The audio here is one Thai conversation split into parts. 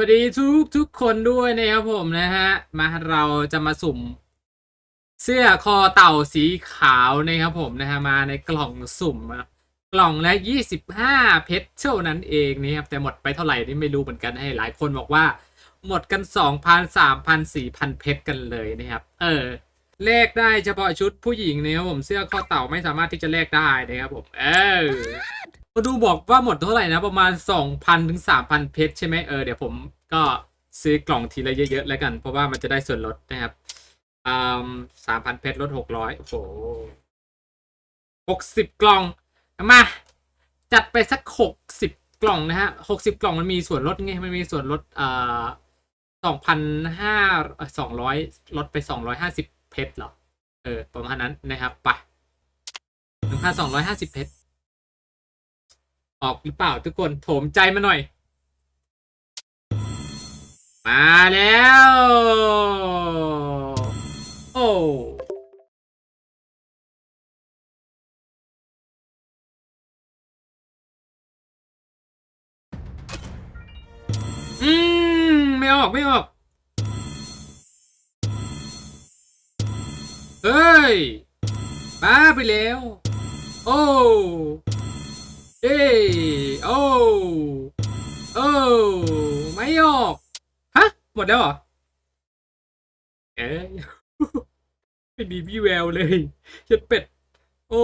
วัสดีทุกทุกคนด้วยนะครับผมนะฮะ มาเราจะมาสุ่ม เสื้อคอเต่าสีขาวนะครับผมนะฮะมาในกล่องสุ่มกล่องละ25เพชรเท่านั้นเองนะครับแต่หมดไปเท่าไหร่นี่ไม่รู้เหมือนกันให้หลายคนบอกว่า หมดกัน2,000 3,000 4,000เพชรกันเลยนะครับ เออแลกได้เฉพาะชุดผู้หญิงนะครับผมเสื้อคอเต่าไม่สามารถที่จะแลกได้นะครับผม เออ มาดูบอกว่าหมดเท่าไหร่นะ ประมาณ 2,000ถึง3,000 เพชรใช่ไหมเออเดี๋ยวผมก็ซื้อกล่องทีละเยอะๆแล้วกัน เพราะว่ามันจะได้ส่วนลดนะครับอ่าสามพันเพชรลดหกร้อยโอ้โหหกสิบกล่อง มา จัดไปสักหกสิบกล่องนะฮะหกสิบกล่องมันมีส่วนลดไง มันมีส่วนลดอ่าสองพันห้าสองร้อยลดไปสองร้อยห้าสิบเพชรเหรอ เออ ประมาณนั้นนะครับ ไปหนึ่งพันสองร้อยห้าสิบเพชร ออกหรือเปล่าทุกคนโถมใจมาหน่อย มาแล้ว โอ้อืม ไม่ออก ไม่ออก เฮ้ยบ้าไปแล้ว โอ้ เอ้ยโอ้โอ้ไม่ออก ฮะ หมดแล้วเหรอ เอ้ยไม่มีวี่แววเลยเจ็ดเป็ด โอ้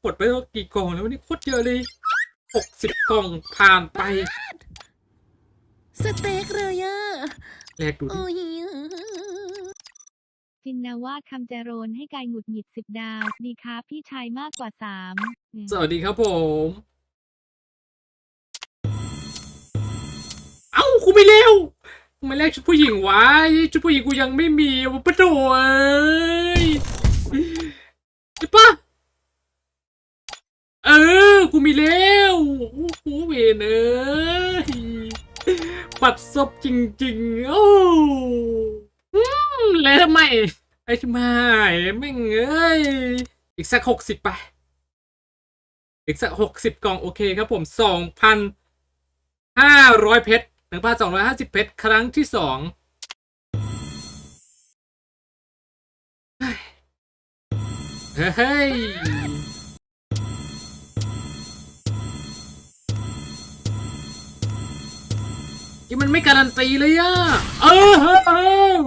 หมดไปแล้วกี่กล่องแล้ววันนี่โคตรเยอะเลยหกสิบกล่องผ่านไป สเต็กเลยอะแลกดูดิ โอ้ย ฟินนาวาดคำเจริญให้กายหงุดหงิดสิบดาว ดีครับพี่ชายมากกว่าสามสวัสดีครับผม เอ้ากูไม่เร็วทำไมาแลกชุดผู้หญิงวะชุดผู้หญิงกูยังไม่มีวะปะโถเอ้ยใช่ปะเออ กูมีแล้วโอ้โหเวนเอ้ยปัดซบจริง ๆ โอ้อืมแล้วทำไม ไอ้ทำไมแม่เอ้ยอีกสักหกสิบไป อีกสักหกสิบกล่องโอเคครับผมสองพันห้าร้อยเพชรหนึ่งพันสองร้อยห้าสิบเพชรครั้งที่สองเฮ้ยเฮ้ยนี่มันไม่การันตีเลยอะเออเออเออ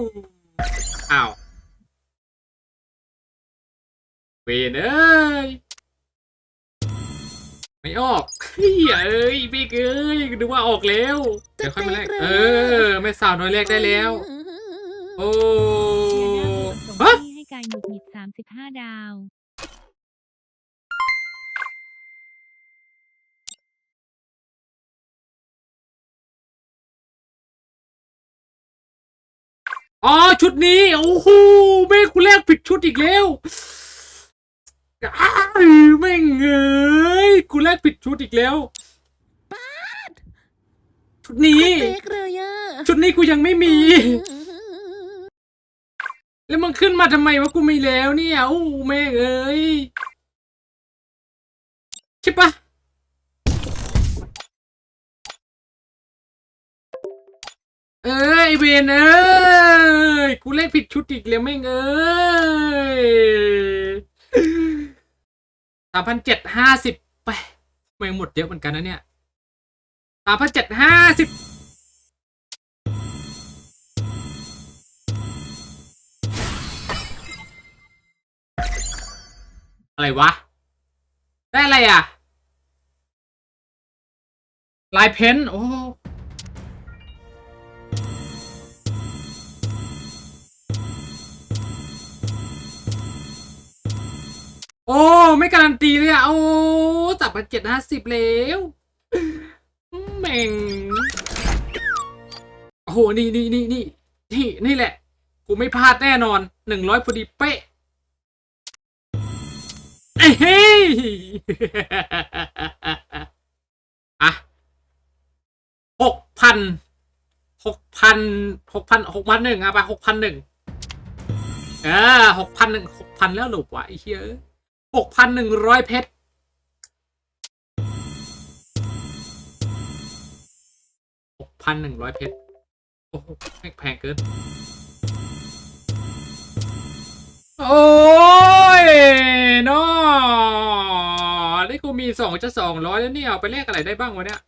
อ้าว เวนเอ้ยไม่ออกเฮ้ยเอ้ยพี่เอ้ยนึกว่าออกแล้ว เดี๋ยวค่อยมาแลกเออ ไม่สาวน้อยแลกได้แล้ว โอ้เดี๋ยวนะส่งฮะที่ให้กายหงุดหงิดสามสิบห้าดาว อ๋อ ชุดนี้ โอ้โหแม่งกูแลกผิดชุดอีกแล้ว อ้าวแม่งเอ้ยกูแลกผิดชุดอีกแล้ว ชุดนี้สเต็กเลยอะชุดนี้กูยังไม่มี แล้วมันขึ้นมาทำไมวะกูมีแล้วเนี่ยโอ้แม่งเอ้ยใช่ปะเอ้ยไอ้เวนเอ้ยกูเล่นผิดชุดอีกแล้วแม่งเอ้ยสามพันเจ็ดห้าสิบไปทำไมหมดเยอะเหมือนกันนะเนี่ยสามพันเจ็ดห้าสิบอะไรวะ ได้อะไรอะ ลายเพ้นโอ้ โอ้ ไม่การันตีเลยอะ โอ้จับมาเจ็ดห้าสิบแล้วแม่งโอ้โห นี่นี่นี่นี่นี่นี่แหละ กูไม่พลาดแน่นอนหนึ่งร้อยพอดีเป๊ะเฮ้ยอะหกพันหกพันหกพันหกพันหนึ่งอะไปหกพันหนึ่งเออหกพันหนึ่งหกพันแล้วหลบวะไอ้เหี้ย หกพันหนึ่งร้อยเพชรหกพันหนึ่งร้อยเพชร โอ้โหแพงเกิน โอ้ยนอนี่กูมีสองจะสองร้อยแล้วเนี่ยเอาไปแลกอะไรได้บ้างวะเนี่ย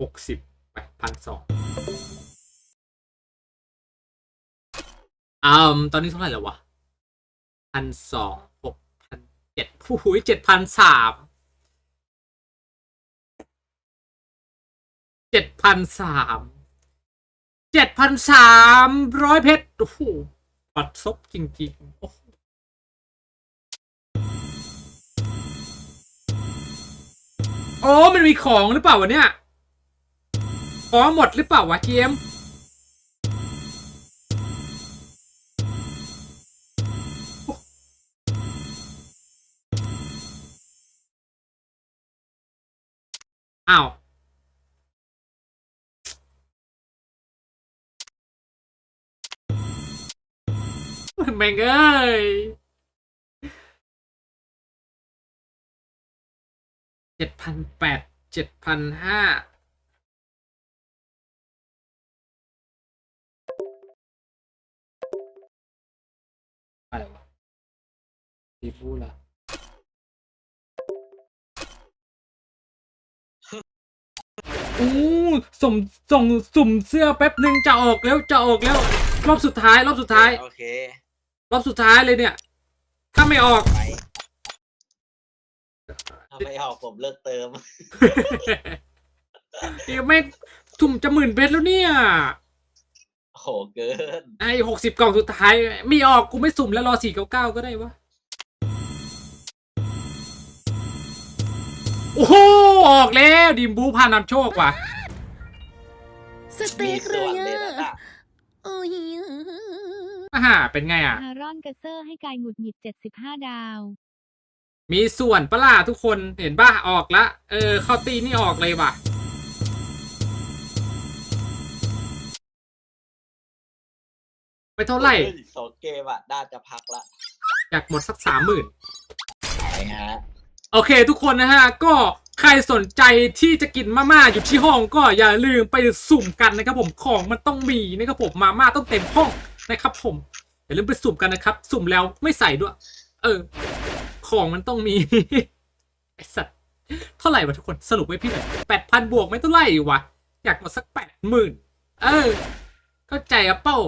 หกสิบไปดพันสองอ่าตอนนี้เท่าไหร่แล้ววะ พันสองหกพันเจ็ดผู้ยเจ็ดพันสามเจ็ดพันสามเจ็ดพันสามร้อยเพชรโอ้โหปัดซบจริงๆโอ้โหโอ้มันมีของหรือเปล่าวะเนี่ย ของหมดหรือเปล่าวะเกม อ้าวแม่งเอ้ยเจ็ดพันแปดเจ็ดพันห้าอะไรวะดีพูดละ อู้ส่งส่งสุ่มเสื้อแป๊บหนึ่งจะออกแล้วจะออกแล้ว รอบสุดท้ายรอบสุดท้าย โอเค รอบสุดท้ายเลยเนี่ย ถ้าไม่ออก ไปถ้าไม่ออกผมเลิกเติม เดี๋ยวไม่งสุ่มจะหมื่นเพชรแล้วเนี่ย โอ้โหเกิน ไอ้หกสิบกล่องสุดท้าย ไม่ออกกูไม่สุ่มแล้วรอสี่เก้าเก้าก็ได้วะ โอ้โหออกแล้วดิมบูพานำโชคว่ะ สเต็มีกเลส่วนยเลยอะนะน่ะโอ้ยอาหาเป็นไงอะ ฮารอนกระเซอร์ให้กายหงุดหงิด 75 ดาว มีส่วนปะล่ะทุกคนเห็นป่ะออกละ เออเข้าตีนี่ออกเลยว่ะ ไปเท่าไหร่ฮ้ยสองเกมอะน่าจะพักละ อยากหมดสักสามหมื่นไปฮะ โอเค ทุกคนนะฮะก็ใครสนใจที่จะกินมาม่าอยู่ที่ห้องก็อย่าลืมไปสุ่มกันนะครับผมของมันต้องมีนะครับผมมาม่าต้องเต็มห้องนะครับผมอย่าลืมไปสุ่มกันนะครับ สุ่มแล้วไม่ใส่ด้วย เออ ของมันต้องมีไอสัตว์เท่าไหร่วะทุกคนสรุปไว้พี่หน่อยแปดพันบวกไม่เท่าไหร่วะอยากหมดสักแปดหมื่นเออ เข้าใจอะเป้า